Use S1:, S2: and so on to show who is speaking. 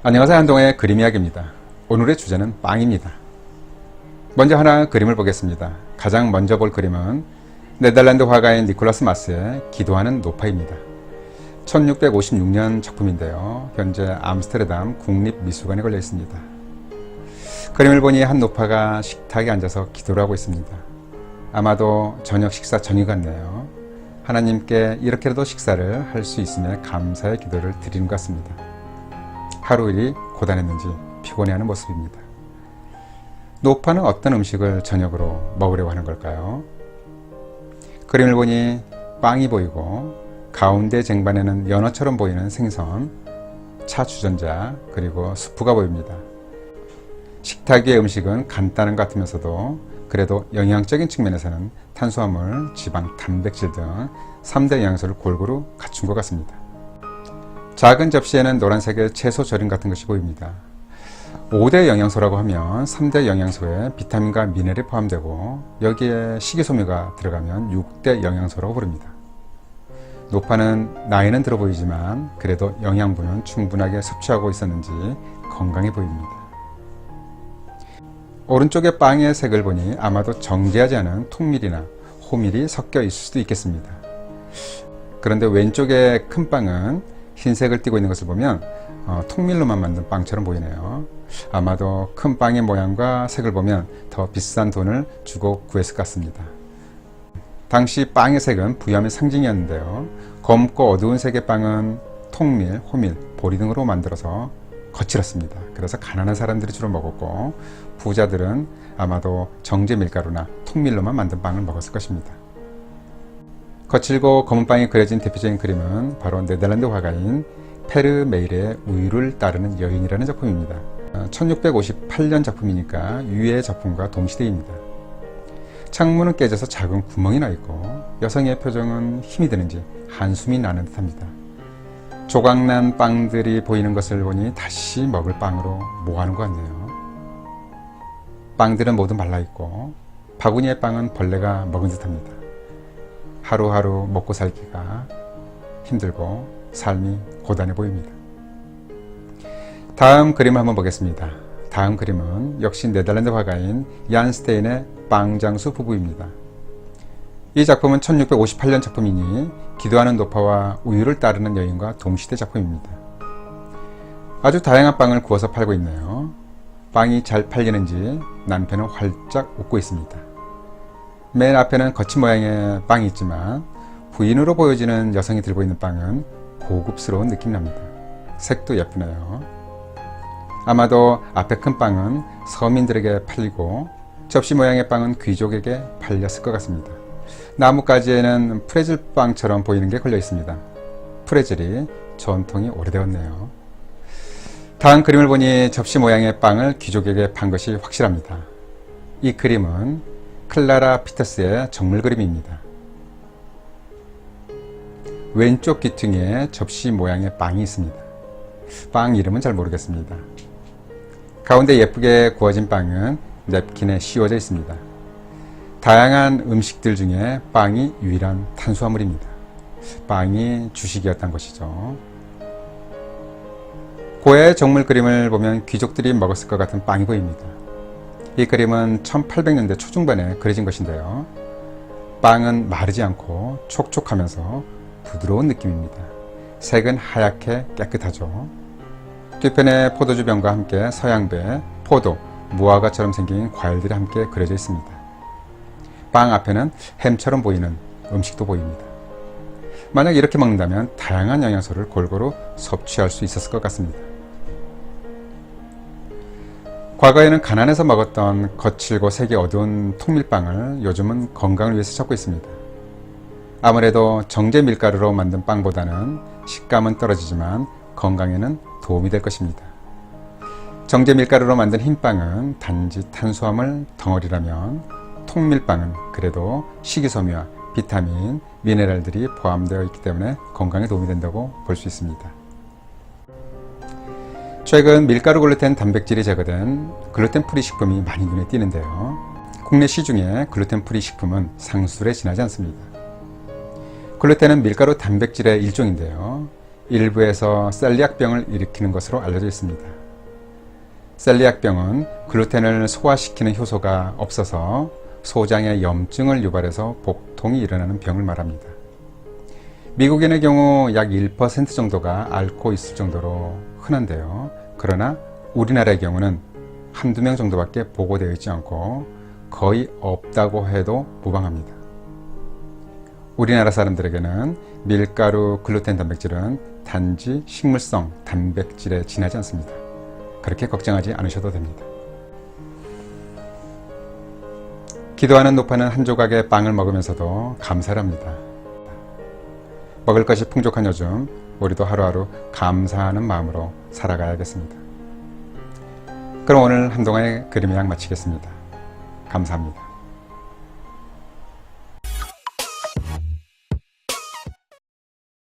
S1: 안녕하세요 한동의 그림 이야기입니다. 오늘의 주제는 빵입니다. 먼저 하나 그림을 보겠습니다. 가장 먼저 볼 그림은 네덜란드 화가인 니콜라스 마스의 기도하는 노파입니다. 1656년 작품인데요. 현재 암스테르담 국립미술관에 걸려 있습니다. 그림을 보니 한 노파가 식탁에 앉아서 기도를 하고 있습니다. 아마도 저녁 식사 전이 같네요. 하나님께 이렇게라도 식사를 할 수 있음에 감사의 기도를 드리는 것 같습니다. 하루 일이 고단했는지 피곤해하는 모습입니다. 노파는 어떤 음식을 저녁으로 먹으려고 하는 걸까요? 그림을 보니 빵이 보이고 가운데 쟁반에는 연어처럼 보이는 생선, 차 주전자, 그리고 수프가 보입니다. 식탁 위의 음식은 간단한 것 같으면서도 그래도 영양적인 측면에서는 탄수화물, 지방, 단백질 등 3대 영양소를 골고루 갖춘 것 같습니다. 작은 접시에는 노란색의 채소 절임 같은 것이 보입니다. 5대 영양소라고 하면 3대 영양소에 비타민과 미네랄이 포함되고 여기에 식이섬유가 들어가면 6대 영양소라고 부릅니다. 노파는 나이는 들어 보이지만 그래도 영양분은 충분하게 섭취하고 있었는지 건강해 보입니다. 오른쪽의 빵의 색을 보니 아마도 정제하지 않은 통밀이나 호밀이 섞여 있을 수도 있겠습니다. 그런데 왼쪽의 큰 빵은 흰색을 띠고 있는 것을 보면 어, 통밀로만 만든 빵처럼 보이네요. 아마도 큰 빵의 모양과 색을 보면 더 비싼 돈을 주고 구했을 것 같습니다. 당시 빵의 색은 부염의 상징이었는데요. 검고 어두운 색의 빵은 통밀, 호밀, 보리 등으로 만들어서 거칠었습니다. 그래서 가난한 사람들이 주로 먹었고 부자들은 아마도 정제 밀가루나 통밀로만 만든 빵을 먹었을 것입니다. 거칠고 검은 빵이 그려진 대표적인 그림은 바로 네덜란드 화가인 페르 메일의 우유를 따르는 여인이라는 작품입니다. 1658년 작품이니까 유의 작품과 동시대입니다. 창문은 깨져서 작은 구멍이 나 있고 여성의 표정은 힘이 드는지 한숨이 나는 듯합니다. 조각난 빵들이 보이는 것을 보니 다시 먹을 빵으로 모아는 것 같네요. 빵들은 모두 말라 있고 바구니의 빵은 벌레가 먹은 듯합니다. 하루하루 먹고 살기가 힘들고 삶이 고단해 보입니다. 다음 그림을 한번 보겠습니다. 다음 그림은 역시 네덜란드 화가인 얀 스테인의 빵장수 부부입니다. 이 작품은 1658년 작품이니 기도하는 노파와 우유를 따르는 여인과 동시대 작품입니다. 아주 다양한 빵을 구워서 팔고 있네요. 빵이 잘 팔리는지 남편은 활짝 웃고 있습니다. 맨 앞에는 거친 모양의 빵이 있지만 부인으로 보여지는 여성이 들고 있는 빵은 고급스러운 느낌이 납니다. 색도 예쁘네요. 아마도 앞에 큰 빵은 서민들에게 팔리고 접시 모양의 빵은 귀족에게 팔렸을 것 같습니다. 나뭇가지에는 프레즐 빵처럼 보이는 게 걸려 있습니다. 프레즐이 전통이 오래되었네요. 다음 그림을 보니 접시 모양의 빵을 귀족에게 판 것이 확실합니다. 이 그림은 클라라 피터스의 정물 그림입니다. 왼쪽 귀퉁이에 접시 모양의 빵이 있습니다. 빵 이름은 잘 모르겠습니다. 가운데 예쁘게 구워진 빵은 냅킨에 씌워져 있습니다. 다양한 음식들 중에 빵이 유일한 탄수화물입니다. 빵이 주식이었던 것이죠. 고의 정물 그림을 보면 귀족들이 먹었을 것 같은 빵이 보입니다. 이 그림은 1800년대 초중반에 그려진 것인데요. 빵은 마르지 않고 촉촉하면서 부드러운 느낌입니다. 색은 하얗게 깨끗하죠. 뒤편에 포도주 병과 함께 서양배, 포도, 무화과처럼 생긴 과일들이 함께 그려져 있습니다. 빵 앞에는 햄처럼 보이는 음식도 보입니다. 만약 이렇게 먹는다면 다양한 영양소를 골고루 섭취할 수 있었을 것 같습니다. 과거에는 가난해서 먹었던 거칠고 색이 어두운 통밀빵을 요즘은 건강을 위해서 찾고 있습니다. 아무래도 정제 밀가루로 만든 빵보다는 식감은 떨어지지만 건강에는 도움이 될 것입니다. 정제 밀가루로 만든 흰빵은 단지 탄수화물 덩어리라면 통밀빵은 그래도 식이섬유와 비타민, 미네랄들이 포함되어 있기 때문에 건강에 도움이 된다고 볼 수 있습니다. 최근 밀가루 글루텐 단백질이 제거된 글루텐 프리 식품이 많이 눈에 띄는데요. 국내 시중에 글루텐 프리 식품은 상술에 지나지 않습니다. 글루텐은 밀가루 단백질의 일종인데요. 일부에서 셀리악병을 일으키는 것으로 알려져 있습니다. 셀리악병은 글루텐을 소화시키는 효소가 없어서 소장에 염증을 유발해서 복통이 일어나는 병을 말합니다. 미국인의 경우 약 1% 정도가 앓고 있을 정도로 흔한데요. 그러나 우리나라의 경우는 한두 명 정도밖에 보고되어 있지 않고 거의 없다고 해도 무방합니다. 우리나라 사람들에게는 밀가루, 글루텐 단백질은 단지 식물성 단백질에 지나지 않습니다. 그렇게 걱정하지 않으셔도 됩니다. 기도하는 노파는 한 조각의 빵을 먹으면서도 감사를 합니다. 먹을 것이 풍족한 요즘 우리도 하루하루 감사하는 마음으로 살아가야겠습니다. 그럼 오늘 한동안의 그림의 양 마치겠습니다. 감사합니다.